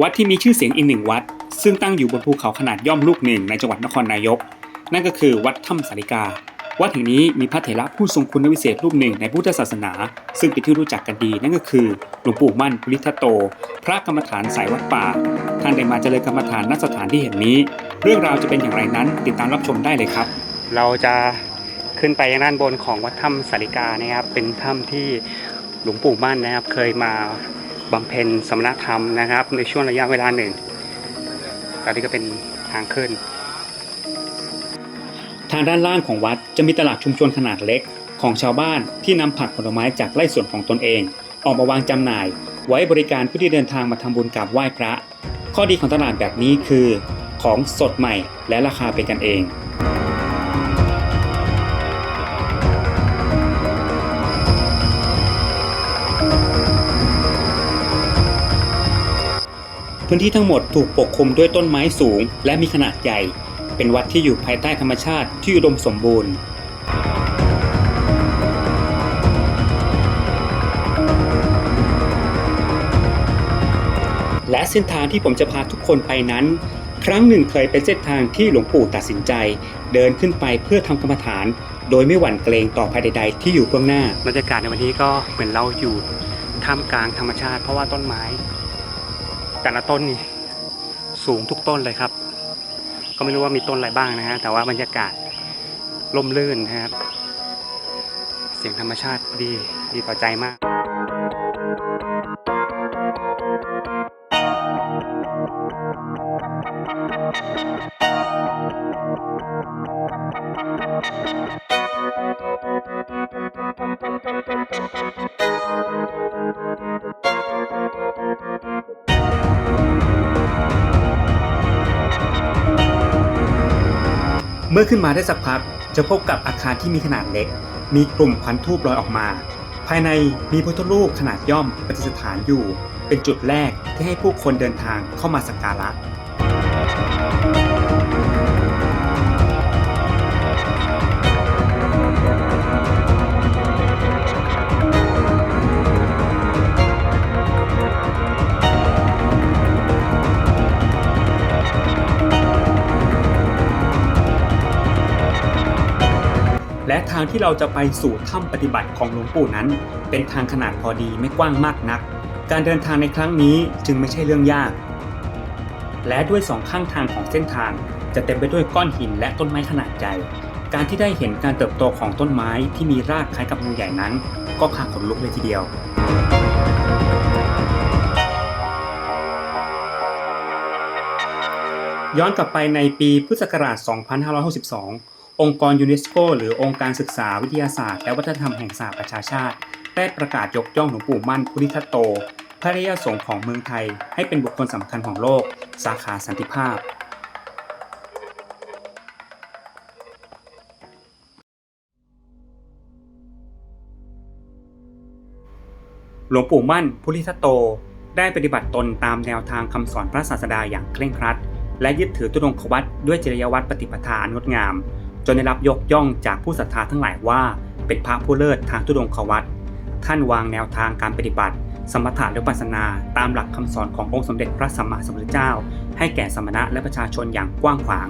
วัดที่มีชื่อเสียงอีกหนึ่งวัด ซึ่งตั้งอยู่บนภูเขาขนาดย่อมลูกหนึ่งในจังหวัดนครนายก นั่นก็คือวัดถ้ำสาริกา วัดแห่งนี้มีพระเถระผู้ทรงคุณวิเศษรูปหนึ่งในพุทธศาสนา ซึ่งเป็นที่รู้จักกันดีนั่นก็คือหลวงปู่มั่นปุริทัตโต พระกรรมฐานสายวัดป่า ท่านได้มาเจริญกรรมฐานณสถานที่แห่งนี้ เรื่องราวจะเป็นอย่างไรนั้น ติดตามรับชมได้เลยครับ เราจะขึ้นไปยังด้านบนของวัดถ้ำสาริกานะครับ เป็นถ้ำที่หลวงปู่มั่นนะครับเคยมา บำเพ็ญสมณธรรมนะครับ ในช่วงระยะเวลาหนึ่งตอนนี้ก็เป็นทางขึ้น ทางด้านล่างของวัดจะมีตลาดชุมชนขนาดเล็กของชาวบ้านที่นำผักผลไม้จากไร่สวนของตนเอง ออกมาวางจำหน่าย ไว้บริการผู้ที่เดินทางมาทำบุญกราบไหว้พระ ข้อดีของตลาดแบบนี้คือ ของสดใหม่และราคาเป็นกันเอง พื้นที่ทั้งหมดถูกปกคลุมด้วยต้นไม้สูง และมีขนาดใหญ่ เป็นวัดที่อยู่ภายใต้ธรรมชาติที่อุดมสมบูรณ์และเส้นทางที่ผมจะพาทุกคนไปนั้น ครั้งหนึ่งเคยเป็นเส้นทางที่หลวงปู่ตัดสินใจ เดินขึ้นไปเพื่อทำกรรมฐาน โดยไม่หวั่นเกรงต่อภัยใด ๆ ที่อยู่เบื้องหน้าบรรยากาศในวันนี้ก็เหมือนเราอยู่ท่ามกลางธรรมชาติ เพราะว่าต้นไม้ แต่ละต้นนี่สูงทุกต้นเลยครับ ก็ไม่รู้ว่ามีต้นอะไรบ้างนะฮะ แต่ว่าบรรยากาศร่มรื่นนะครับ เสียงธรรมชาติดีดีต่อใจมาก มื่อขึ้นมาได้สักพักจะพบกับอาคารที่มีขนาดเล็ก มีกลุ่มควันทูบลอยออกมา ภายในมีพุทธรูปขนาดย่อมประดิษฐานอยู่ เป็นจุดแรกที่ให้ผู้คนเดินทางเข้ามาสักการะ และทางที่เราจะไปสู่ถ้ำปฏิบัติของหลวงปู่นั้น เป็นทางขนาดพอดีไม่กว้างมากนัก การเดินทางในครั้งนี้จึงไม่ใช่เรื่องยาก และด้วยสองข้างทางของเส้นทาง จะเต็มไปด้วยก้อนหินและต้นไม้ขนาดใหญ่ การที่ได้เห็นการเติบโตของต้นไม้ที่มีรากคล้ายกับงูใหญ่นั้น ก็พาขนลุกเลยทีเดียวย้อนกลับไปในปีพุทธศักราช 2562 องค์กรยูเนสโกหรือองค์การศึกษาวิทยาศาสตร์และวัฒนธรรมแห่งสหประชาชาติ ได้ประกาศยกย่องหลวงปู่มั่นพุทธิทัตโต พระริยสงฆ์ของเมืองไทย ให้เป็นบุคคลสำคัญของโลก สาขาสันติภาพ หลวงปู่มั่นพุทธิทัตโต ได้ปฏิบัติตนตามแนวทางคำสอนพระศาสดาอย่างเคร่งครัด และยึดถือตุดงควัตด้วยจริยวัตรปฏิปทาอันงดงาม จนได้รับยกย่องจากผู้ศรัทธาทั้งหลายว่า เป็นพระผู้เลิศทางตุดงควัตท่านวางแนวทางการปฏิบัติ สมถะและปัสนาตามหลักคำสอนขององค์สมเด็จพระสัมมาสัมพุทธเจ้า ให้แก่สมณะและประชาชนอย่างกว้างขวาง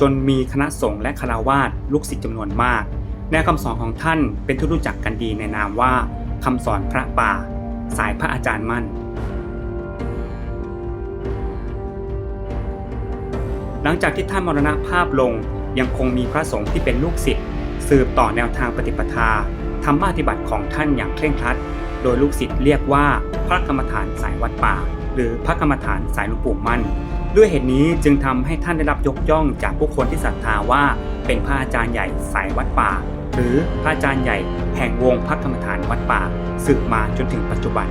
จนมีคณะสงฆ์และคารวาสลูกศิษย์จำนวนมากแนวคำสอนของท่านเป็นที่รู้จักกันดีในนามว่าคำสอนพระป่า สายพระอาจารย์มั่น หลังจากที่ท่านมรณภาพลง ยังคงมีพระสงฆ์ที่เป็นลูกศิษย์สืบต่อแนวทางปฏิปทาธรรมปฏิบัติของท่านอย่างเคร่งครัด โดยลูกศิษย์เรียกว่าพระกรรมฐานสายวัดป่า หรือพระกรรมฐานสายหลวงปู่มั่น ด้วยเหตุนี้จึงทำให้ท่านได้รับยกย่องจากผู้คนที่ศรัทธาว่าเป็นพระอาจารย์ใหญ่สายวัดป่า หรือพระอาจารย์ใหญ่แห่งวงพระกรรมฐานวัดป่าสืบมาจนถึงปัจจุบัน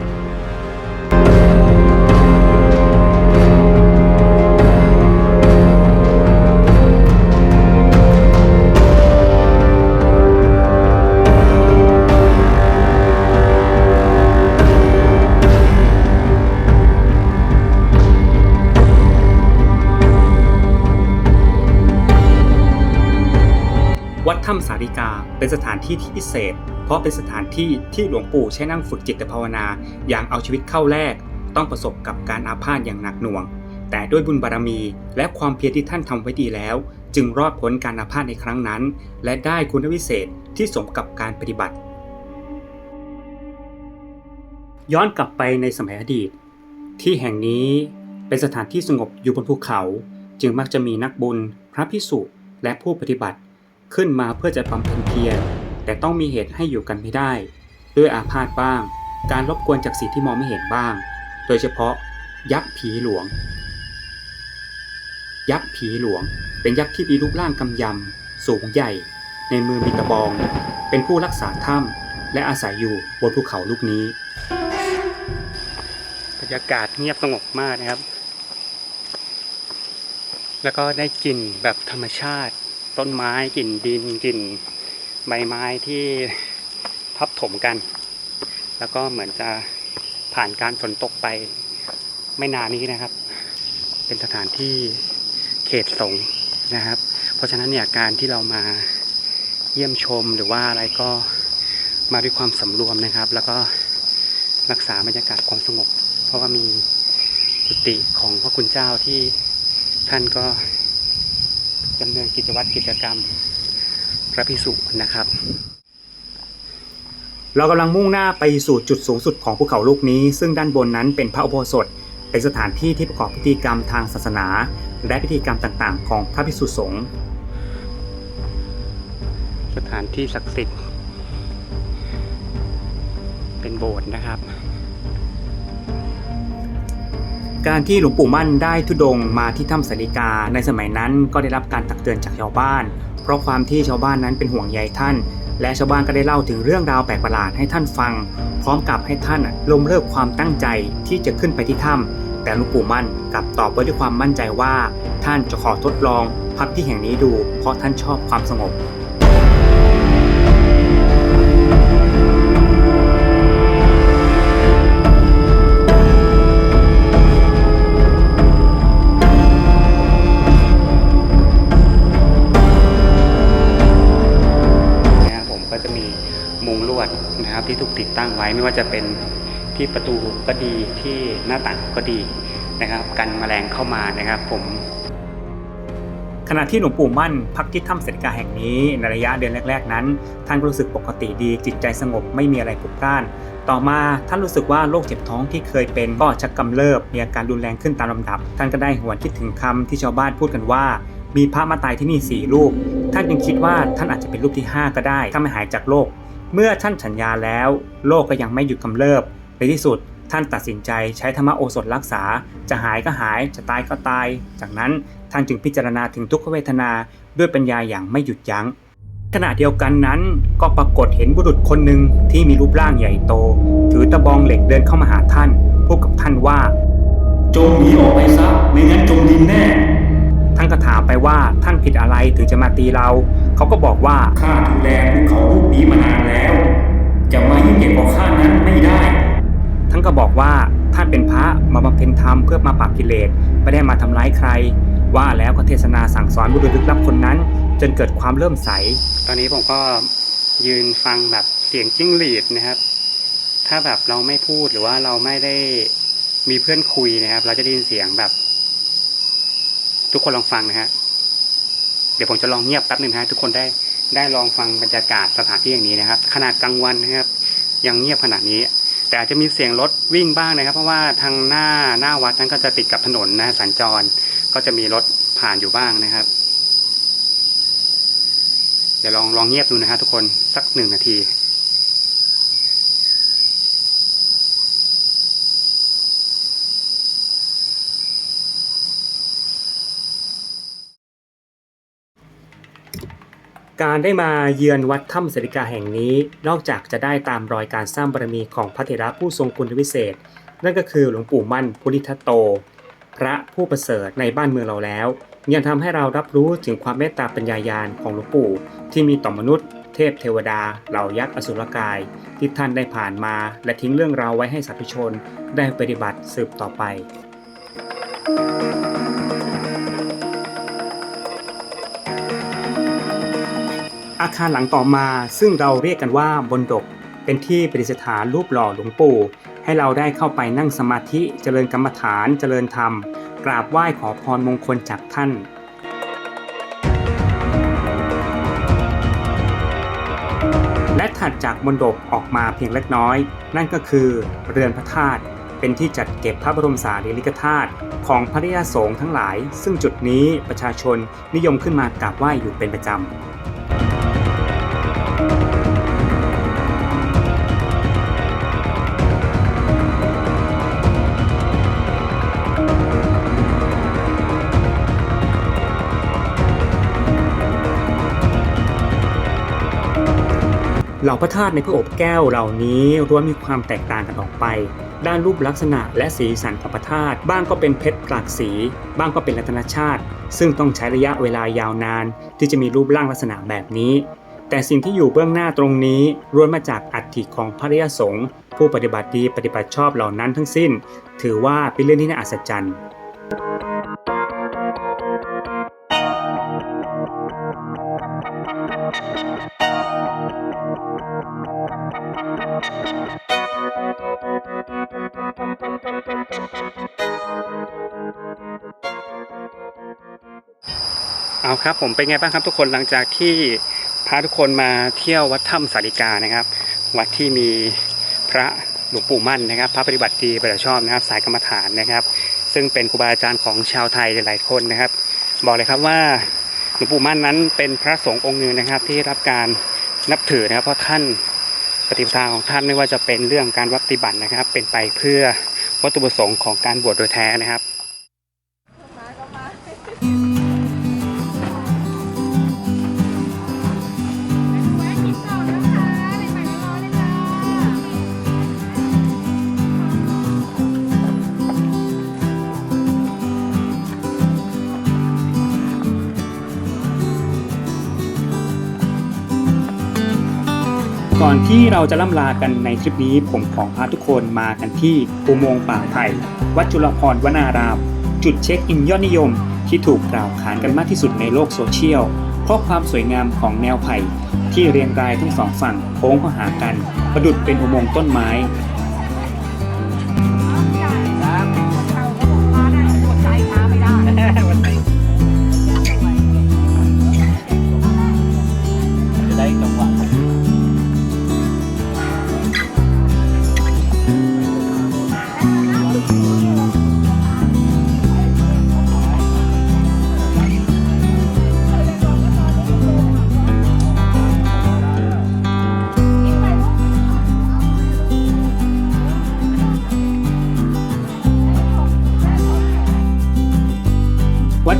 ถ้ำสาริกาเป็นสถานที่ที่พิเศษ เพราะเป็นสถานที่ที่หลวงปู่ใช้นั่งฝึกจิตภาวนา อย่างเอาชีวิตเข้าแลกต้องประสบกับการอาพาธอย่างหนักหน่วง แต่ด้วยบุญบารมี และความเพียรที่ท่านทำไว้ดีแล้ว จึงรอดพ้นการอาพาธในครั้งนั้น และได้คุณวิเศษที่สมกับการปฏิบัติ ย้อนกลับไปในสมัยอดีต ที่แห่งนี้เป็นสถานที่สงบอยู่บนภูเขา จึงมักจะมีนักบุญ พระพิสุและผู้ปฏิบัติ ขึ้นมาเพื่อจะบำเพ็ญเพียรแต่ต้องมีเหตุให้อยู่กันไม่ได้ ด้วยอาพาธบ้าง การรบกวนจากสิ่งที่มองไม่เห็นบ้าง โดยเฉพาะ ยักษ์ผีหลวง ยักษ์ผีหลวง เป็นยักษ์ที่มีรูปร่างกำยำ สูงใหญ่ ในมือมีตะบอง เป็นผู้รักษาถ้ำและอาศัยอยู่บนภูเขาลูกนี้บรรยากาศเงียบสงบมากนะครับ แล้วก็ได้กลิ่นแบบธรรมชาติ ต้นไม้กลิ่นดินกลิ่นใบไม้ที่ทับถมกัน แล้วก็เหมือนจะผ่านการฝนตกไปไม่นานนี้นะครับ เป็นสถานที่เขตสงฆ์นะครับ เพราะฉะนั้นเนี่ยการที่เรามาเยี่ยมชมหรือว่าอะไรก็มาด้วยความสำรวมนะครับ แล้วก็รักษาบรรยากาศความสงบ เพราะว่ามีกุฏิของพระคุณเจ้าที่ท่านก็ ดำเนินกิจวัตรกิจกรรมพระพิสุนะครับ เรากำลังมุ่งหน้าไปสู่จุดสูงสุดของภูเขาลูกนี้ ซึ่งด้านบนนั้นเป็นพระอุโบสถ เป็นสถานที่ที่ประกอบพิธีกรรมทางศาสนา และพิธีกรรมต่างๆ ของพระภิกษุสงฆ์สถานที่ศักดิ์สิทธิ์ เป็นโบสถ์นะครับ การที่หลวงปู่มั่นได้ทุดงมาที่ถ้ำสาริกา ในสมัยนั้นก็ได้รับการตักเตือนจากชาวบ้าน เพราะความที่ชาวบ้านนั้นเป็นห่วงใยท่าน และชาวบ้านก็ได้เล่าถึงเรื่องราวแปลกประหลาดให้ท่านฟัง พร้อมกับให้ท่านล้มเลิกความตั้งใจที่จะขึ้นไปที่ถ้ำแต่หลวงปู่มั่นกลับตอบไว้ด้วยความมั่นใจว่า ท่านจะขอทดลองพักที่แห่งนี้ดู เพราะท่านชอบความสงบ ที่ถูกติดตั้งไว้ไม่ว่าจะเป็นที่ประตูก็ดีที่หน้าต่างก็ดีนะครับ กันแมลงเข้ามานะครับ ผมขณะที่หลวงปู่มั่นพักที่ถ้ำเสด็จกาแห่งนี้ในระยะเดือนแรก ๆ นั้น ท่านรู้สึกปกติดีจิตใจสงบไม่มีอะไรผุดพล่าน ต่อมาท่านรู้สึกว่าโรคเจ็บท้องที่เคยเป็นก็ชักกำเริบมีอาการรุนแรงขึ้นตามลำดับ ท่านก็ได้หวนคิดถึงคำที่ชาวบ้านพูดกันว่า มีพระมาตายที่นี่สี่รูป ท่านยังคิดว่าท่านอาจจะเป็นรูปที่ 5 ก็ได้ ถ้าไม่หายจากโรค เมื่อท่านฉันยาแล้ว โรคก็ยังไม่หยุดกำเริบ ในที่สุดท่านตัดสินใจใช้ธรรมโอสถรักษา จะหายก็หาย จะตายก็ตาย จากนั้นท่านจึงพิจารณาถึงทุกขเวทนาด้วยปัญญาอย่างไม่หยุดยัง้ง ขณะเดียวกันนั้นก็ปรากฏเห็นบุรุษคนหนึ่งที่มีรูปร่างใหญ่โต ถือตะบองเหล็กเดินเข้ามาหาท่าน พูดกับท่านว่า จงหนีออกไปซะไม่งั้นจมดินแน่ ท่านก็ถามไปว่าท่านผิดอะไรถึงจะมาตีเรา เขาก็บอกว่าข้าดูแลภูเขาลูกนี้มานานแล้ว จะมายุ่งเหยิงกับข้านั้นไม่ได้ ท่านก็บอกว่าท่านเป็นพระมาบำเพ็ญธรรมเพื่อมาปราบกิเลสไม่ได้มาทำร้ายใคร ว่าแล้วก็เทศนาสั่งสอนบุรุษลึกลับคนนั้น จนเกิดความเริ่มใส ตอนนี้ผมก็ยืนฟังแบบเสียงจิ้งหรีดนะครับ ถ้าแบบเราไม่พูดหรือว่าเราไม่ได้มีเพื่อนคุยนะครับ เราจะได้ยินเสียงแบบ ทุกคนลองฟังนะฮะ เดี๋ยวผมจะลองเงียบแป๊บหนึ่งนะทุกคนได้ได้ลองฟังบรรยากาศสถานที่อย่างนี้นะครับ ขนาดกลางวันนะครับ ยังเงียบขนาดนี้ แต่อาจจะมีเสียงรถวิ่งบ้างนะครับ เพราะว่าทางหน้าหน้าวัดนั้นก็จะติดกับถนนนะสัญจรก็จะมีรถผ่านอยู่บ้างนะครับ เดี๋ยวลองลองเงียบดูนะฮะทุกคนสักหนึ่งนาที การได้มาเยือนวัดถ้ำสริกาแห่งนี้ นอกจากจะได้ตามรอยการสร้างบารมีของพระเถระผู้ทรงคุณวิเศษ นั่นก็คือหลวงปู่มั่นพุทธิทัตโต พระผู้ประเสริฐในบ้านเมืองเราแล้ว ยังทำให้เรารับรู้ถึงความเมตตาปัญญายาณของหลวงปู่ ที่มีต่อมนุษย์ เทพเทวดา เหล่ายักษ์อสุรกาย ที่ท่านได้ผ่านมา และทิ้งเรื่องราวไว้ให้สาธุชนได้ปฏิบัติสืบต่อไป อาคารหลังต่อมาซึ่งเราเรียกกันว่าบนดก เป็นที่ประดิษฐานรูปหล่อหลวงปู่ ให้เราได้เข้าไปนั่งสมาธิเจริญกรรมฐานเจริญธรรม กราบไหว้ขอพรมงคลจากท่านและถัดจากมณฑปออกมาเพียงเล็กน้อย นั่นก็คือเรือนพระธาตุเป็นที่จัดเก็บพระบรมสารีริกธาตุของพระริยสงฆ์ทั้งหลาย ซึ่งจุดนี้ประชาชนนิยมขึ้นมากราบไหว้อยู่เป็นประจำ เหล่าพระธาตุในพระอบแก้วเหล่านี้ล้วนมีความแตกต่างกันออกไป ด้านรูปลักษณะและสีสันของพระธาตุบ้างก็เป็นเพชรหลากสี บ้างก็เป็นรัตนชาติ ซึ่งต้องใช้ระยะเวลายาวนาน ที่จะมีรูปร่างลักษณะแบบนี้ แต่สิ่งที่อยู่เบื้องหน้าตรงนี้ล้วนมาจากอัฐิของพระริยสงฆ์ผู้ปฏิบัติดีปฏิบัติชอบเหล่านั้นทั้งสิ้น ถือว่าเป็นเรื่องที่น่าอัศจรรย์ เอาครับผมเป็นไงบ้างครับทุกคนหลังจากที่พาทุกคนมาเที่ยววัดถ้ำสาริกานะครับ วัดที่มีพระหลวงปู่มั่นนะครับ พระปฏิบัติดีปฏิบัติชอบนะครับ สายกรรมฐานนะครับ ซึ่งเป็นครูบาอาจารย์ของชาวไทยหลายๆคนนะครับ บอกเลยครับว่าหลวงปู่มั่นนั้นเป็นพระสงฆ์องค์หนึ่งนะครับที่รับการนับถือนะครับเพราะท่าน ฏิปทาของท่านไม่ว่าจะเป็นเรื่องการวัดปฏิบัตินะครับ เป็นไปเพื่อวัตถุประสงค์ของการบวชโดยแท้นะครับ อนที่เราจะล่ำลากันในทริปนี้ผมขอพาทุกคนมากันที่อุโมงค์ป่าไผ่วัดจุลพรวนาราม จุดเช็คอินยอดนิยม ที่ถูกกล่าวขานกันมากที่สุดในโลกโซเชียล เพราะความสวยงามของแนวไผ่ที่เรียงรายทั้งสองฝั่งโค้งเข้าหากัน ประดุดเป็นอุโมงค์ต้นไม้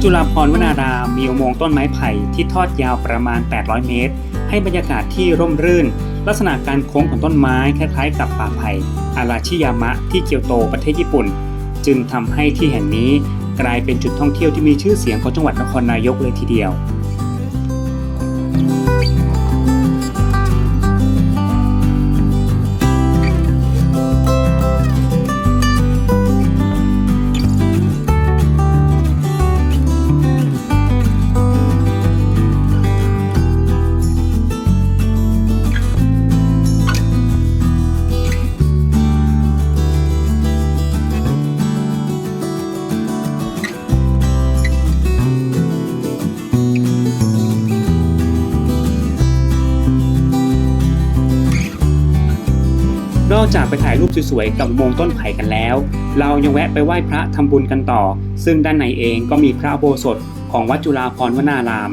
จุฬาภรณ์วนารามมีอุโมงค์ต้นไม้ไผ่ที่ทอดยาวประมาณ 800 เมตร ให้บรรยากาศที่ร่มรื่น ลักษณะการโค้งของต้นไม้คล้ายๆ กับป่าไผ่อาราชิยามะที่เกียวโตประเทศญี่ปุ่น จึงทำให้ที่แห่งนี้กลายเป็นจุดท่องเที่ยวที่มีชื่อเสียงของจังหวัดนครนายกเลยทีเดียว อกจากไปถ่ายรูปสวยๆกับอุโมงค์ต้นไผ่กันแล้ว เรายังแวะไปไหว้พระทำบุญกันต่อ ซึ่งด้านในเองก็มีพระอุโบสถของวัดจุฬาภรวนาราม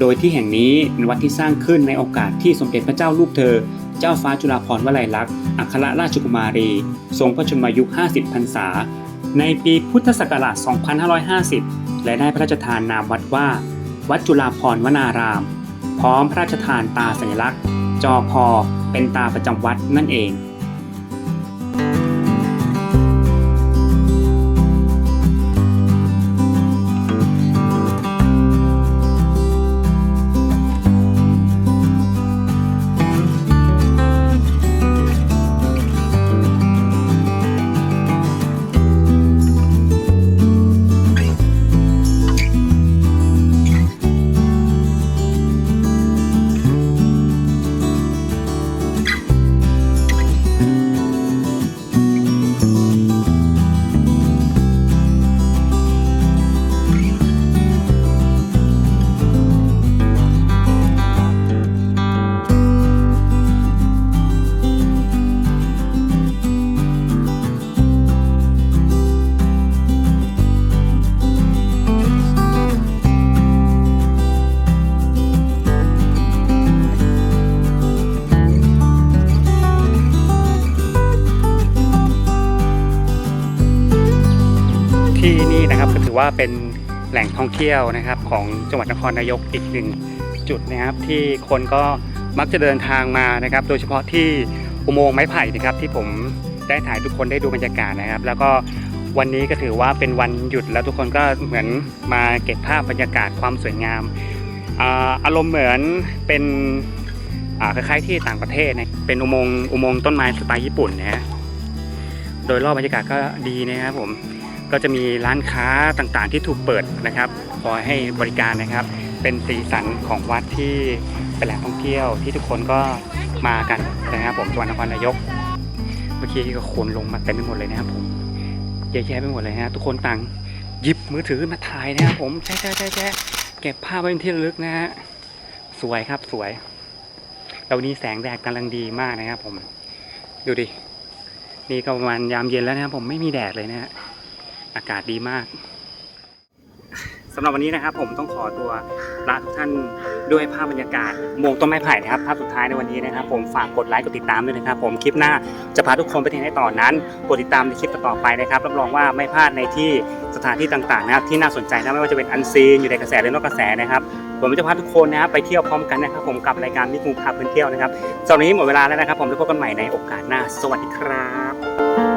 โดยที่แห่งนี้เป็นวัดที่สร้างขึ้นในโอกาสที่สมเด็จพระเจ้าลูกเธอ เจ้าฟ้าจุฬาภรวลัยลักษณ์อัครราชกุมารี ทรงพระชนมายุ50พรรษา ในปีพุทธศักราช 2550 และได้พระราชทานนามวัดว่า วัดจุฬาภรวนาราม พร้อมพระราชทานตาสัญลักษณ์ จอพอเป็นตาประจำวัดนั่นเอง ที่นี่นะครับก็ถือว่าเป็นแหล่งท่องเที่ยวนะครับ ของจังหวัดนครนายกอีกหนึ่งจุดนะครับที่คนก็มักจะเดินทางมานะครับ โดยเฉพาะที่อุโมงค์ไม้ไผ่นะครับที่ผมได้ถ่ายทุกคนได้ดูบรรยากาศนะครับ แล้วก็วันนี้ก็ถือว่าเป็นวันหยุดแล้วทุกคนก็เหมือนมาเก็บภาพบรรยากาศความสวยงามอารมณ์เหมือนเป็นคล้ายๆที่ต่างประเทศนะเป็นอุโมงค์อุโมงค์ต้นไม้สไตล์ญี่ปุ่นนะฮะโดยรอบบรรยากาศก็ดีนะครับผม ก็จะมีร้านค้าต่างๆที่ถูกเปิดนะครับคอยให้บริการนะครับ เป็นสีสันของวัดที่เป็นแหล่งท่องเที่ยวที่ทุกคนก็มากันนะครับผมจังหวัดนครนายก เมื่อกี้ก็คนลงมาเต็มไปหมดเลยนะครับผมเยอะแยะไปหมดเลยนะฮะทุกคนต่างหยิบมือถือมาถ่ายนะครับผมแช่แช่แช่แช่เก็บภาพไว้เป็นที่ระลึกนะฮะสวยครับสวยแล้ววันนี้แสงแดดกำลังดีมากนะครับผม ดูดิ นี่ก็ประมาณยามเย็นแล้วนะครับผมไม่มีแดดเลยนะฮะ อากาศดีมากสำหรับวันนี้นะครับ ผมต้องขอตัวลาทุกท่านด้วยภาพบรรยากาศโมงต้นไม้ไผ่นะครับภาพสุดท้ายในวันนี้นะครับ ผมฝากกดไลค์กดติดตามด้วยนะครับ ผมคลิปหน้าจะพาทุกคนไปที่ไหนต่อนนั้นกดติดตามในคลิปต่อไปนะครับรับรองว่าไม่พลาดในที่สถานที่ต่างๆนะครับที่น่าสนใจนะไม่ว่าจะเป็นอันซีนอยู่ในกระแสหรือนอกกระแสนะครับผมจะพาทุกคนนะครับไปเที่ยวพร้อมกันนะครับ ผมกับรายการมิกูพาเพื่อนเที่ยวนะครับสำหรับวันนี้หมดเวลาแล้วนะครับ ผมพบกันใหม่ในโอกาสหน้า สวัสดีครับ